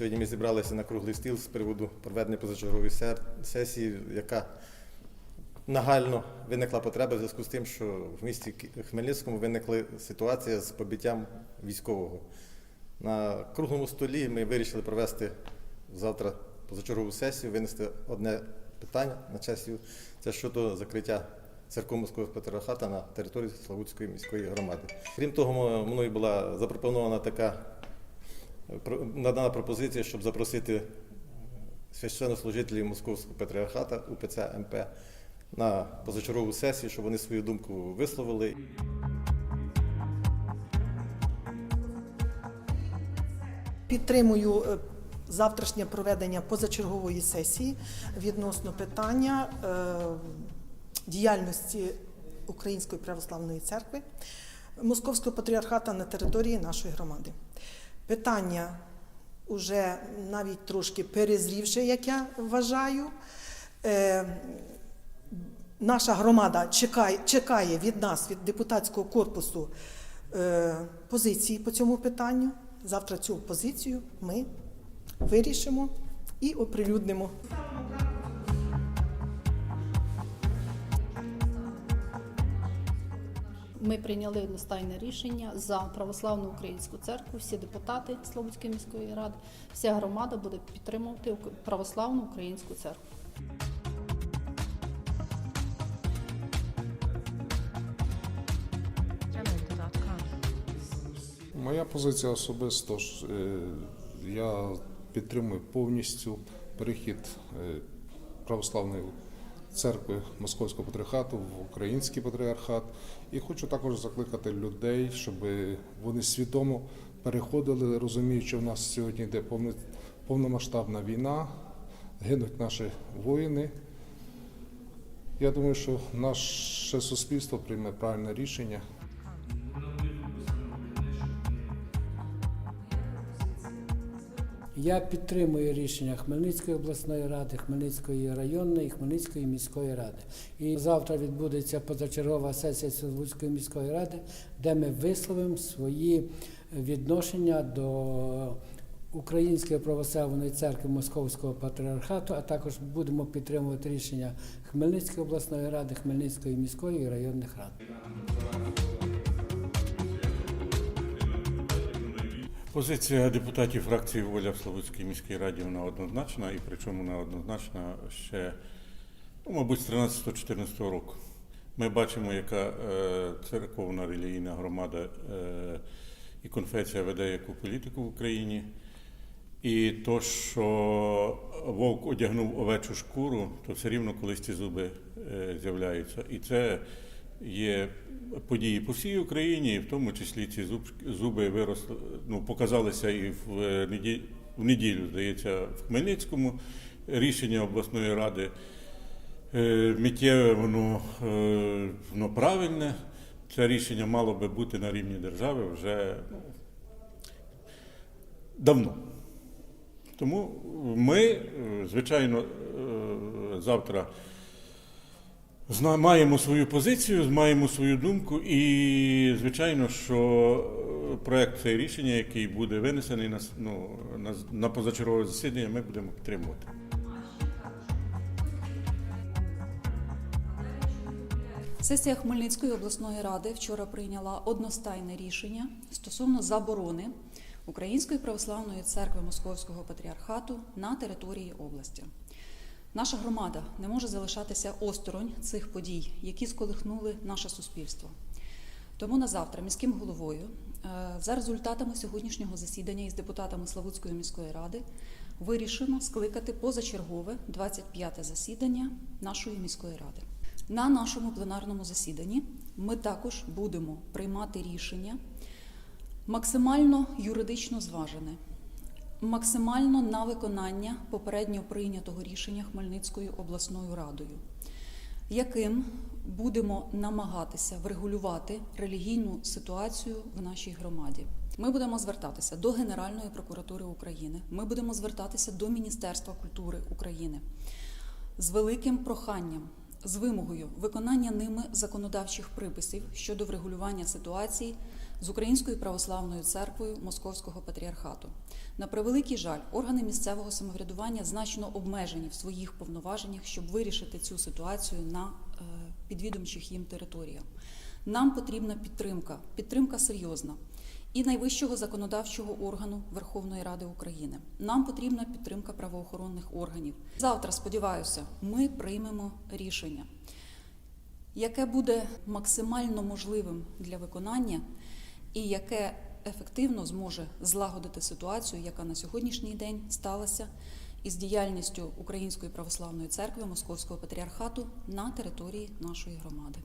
Сьогодні ми зібралися на круглий стіл з приводу проведення позачергової сесії, яка нагально виникла потреба в зв'язку з тим, що в місті Хмельницькому виникла ситуація з побиттям військового. На круглому столі ми вирішили провести завтра позачергову сесію, винести одне питання на часі. Це щодо закриття церкви Московського патріархата на території Славутської міської громади. Крім того, мною була запропонована така надана пропозиція, щоб запросити священнослужителів Московського патріархата УПЦ МП на позачергову сесію, щоб вони свою думку висловили. Підтримую е, завтрашнє проведення позачергової сесії відносно питання е, діяльності Української православної церкви Московського патріархата на території нашої громади. Питання уже навіть трошки перезрівше, як я вважаю. Е, Наша громада чекає, чекає від нас, від депутатського корпусу, е, позиції по цьому питанню. Завтра цю позицію ми вирішимо і оприлюднимо. Ми прийняли одностайне рішення за православну українську церкву. Всі депутати Слободської міської ради, вся громада буде підтримувати православну українську церкву. Моя позиція особисто ж е, я підтримую повністю перехід е, православної церкви Московського патріархату в український патріархат. І хочу також закликати людей, щоб вони свідомо переходили, розуміючи, в нас сьогодні йде повномасштабна війна, гинуть наші воїни. Я думаю, що наше суспільство прийме правильне рішення. Я підтримую рішення Хмельницької обласної ради, Хмельницької районної Хмельницької міської ради. І завтра відбудеться позачергова сесія Слободської міської ради, де ми висловимо свої відношення до Української православної церкви Московського патріархату, а також будемо підтримувати рішення Хмельницької обласної ради, Хмельницької міської і районних рад. Позиція депутатів фракції Воля в Слободській міській раді вона однозначна, і причому вона однозначна ще, ну, мабуть, з 13-14 року. Ми бачимо, яка е, церковна релігійна громада е, і конфесія веде яку політику в Україні. І то, що вовк одягнув овечу шкуру, то все рівно колись ці зуби е, з'являються. І це є події по всій Україні, і в тому числі ці зуб, зуби виросли, ну, показалися і в, е, неді- в неділю, здається, в Хмельницькому. Рішення обласної ради е, миттєве, воно, е, воно правильне. Це рішення мало би бути на рівні держави вже ну, давно. Тому ми, звичайно, завтра зна- маємо свою позицію, маємо свою думку, і звичайно, що е, проект цей рішення, який буде винесений на, ну, на, на позачергове засідання, ми будемо підтримувати. Сесія Хмельницької обласної ради вчора прийняла одностайне рішення стосовно заборони Української православної церкви Московського патріархату на території області. Наша громада не може залишатися осторонь цих подій, які сколихнули наше суспільство. Тому на завтра міським головою е, за результатами сьогоднішнього засідання із депутатами Славутської міської ради вирішено скликати позачергове 25-те засідання нашої міської ради. На нашому пленарному засіданні ми також будемо приймати рішення максимально юридично зважене, максимально на виконання попередньо прийнятого рішення Хмельницькою обласною радою яким будемо намагатися врегулювати релігійну ситуацію в нашій громаді. Ми будемо звертатися до Генеральної прокуратури України. Ми будемо звертатися до Міністерства культури України з великим проханням з вимогою виконання ними законодавчих приписів щодо врегулювання ситуації з Українською православною церквою Московського патріархату. На превеликий жаль, органи місцевого самоврядування значно обмежені в своїх повноваженнях, щоб вирішити цю ситуацію на е, підвідомчих їм територіях. Нам потрібна підтримка, підтримка серйозна і найвищого законодавчого органу Верховної Ради України. Нам потрібна підтримка правоохоронних органів. Завтра, сподіваюся, ми приймемо рішення, яке буде максимально можливим для виконання і яке ефективно зможе злагодити ситуацію, яка на сьогоднішній день сталася із діяльністю Української православної церкви Московського патріархату на території нашої громади.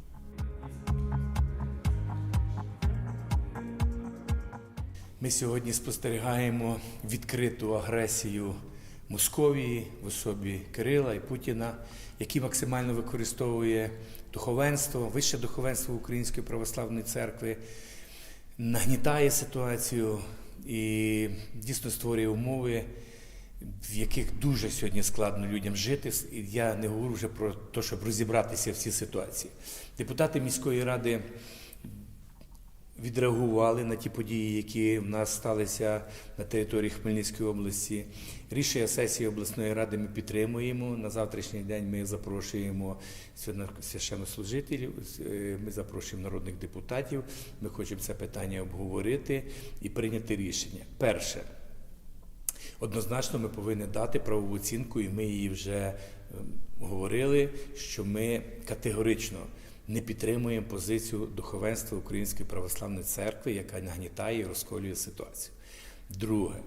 Ми сьогодні спостерігаємо відкриту агресію Московії в особі Кирила і Путіна, який максимально використовує духовенство, вище духовенство Української православної церкви, нагнітає ситуацію і дійсно створює умови, в яких дуже сьогодні складно людям жити. Я не говорю вже про те, щоб розібратися в цій ситуації. Депутати міської ради відреагували на ті події, які в нас сталися на території Хмельницької області. Рішення сесії обласної ради ми підтримуємо. На завтрашній день ми запрошуємо священнослужителів, е, ми запрошуємо народних депутатів. Ми хочемо це питання обговорити і прийняти рішення. Перше. Однозначно, ми повинні дати правову оцінку, і ми її вже ем, говорили, що ми категорично не підтримує позицію духовенства Української православної церкви, яка нагнітає і розколює ситуацію. Друге,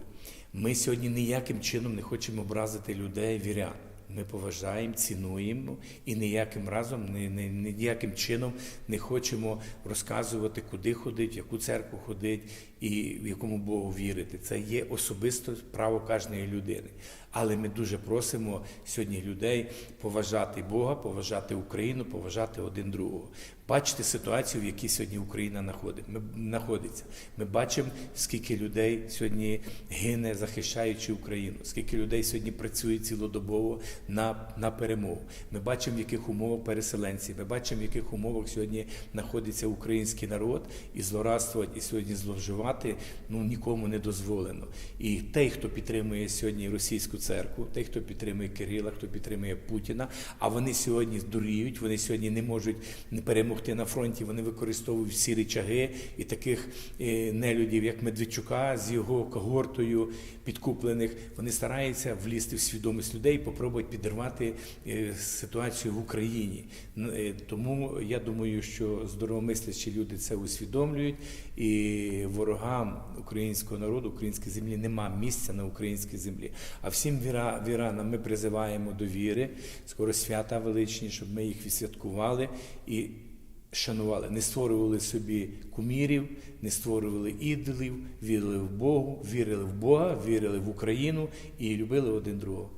ми сьогодні ніяким чином не хочемо образити людей, вірян. Ми поважаємо, цінуємо і ніяким разом, ні, ні, ніяким чином не хочемо розказувати, куди ходить, в яку церкву ходить і в якому Богу вірити. Це є особисто право кожної людини. Але ми дуже просимо сьогодні людей поважати Бога, поважати Україну, поважати один другого. Бачити ситуацію, в якій сьогодні Україна знаходиться. Ми бачимо, скільки людей сьогодні гине, захищаючи Україну, скільки людей сьогодні працює цілодобово на, на перемогу. Ми бачимо, в яких умовах переселенці. Ми бачимо, в яких умовах сьогодні знаходиться український народ, і злорадствувати, і сьогодні зловживати ну нікому не дозволено. І той, хто підтримує сьогодні російську церкву, той, хто підтримує Кирила, хто підтримує Путіна, а вони сьогодні здуріють, вони сьогодні не можуть не перемогти на фронті. Вони використовують всі речаги і таких е, нелюдів, як Медведчука з його когортою підкуплених. Вони стараються влізти в свідомість людей попробують підірвати е, ситуацію в Україні. Е, Тому я думаю, що здоровомислячі люди це усвідомлюють, і ворогам українського народу, української землі нема місця на українській землі. А всім віра, віранам ми призиваємо до віри, скоро свята величні, щоб ми їх відсвяткували і шанували, не створювали собі кумірів, не створювали ідолів, вірили в Богу, вірили в Бога, вірили в Україну і любили один другого.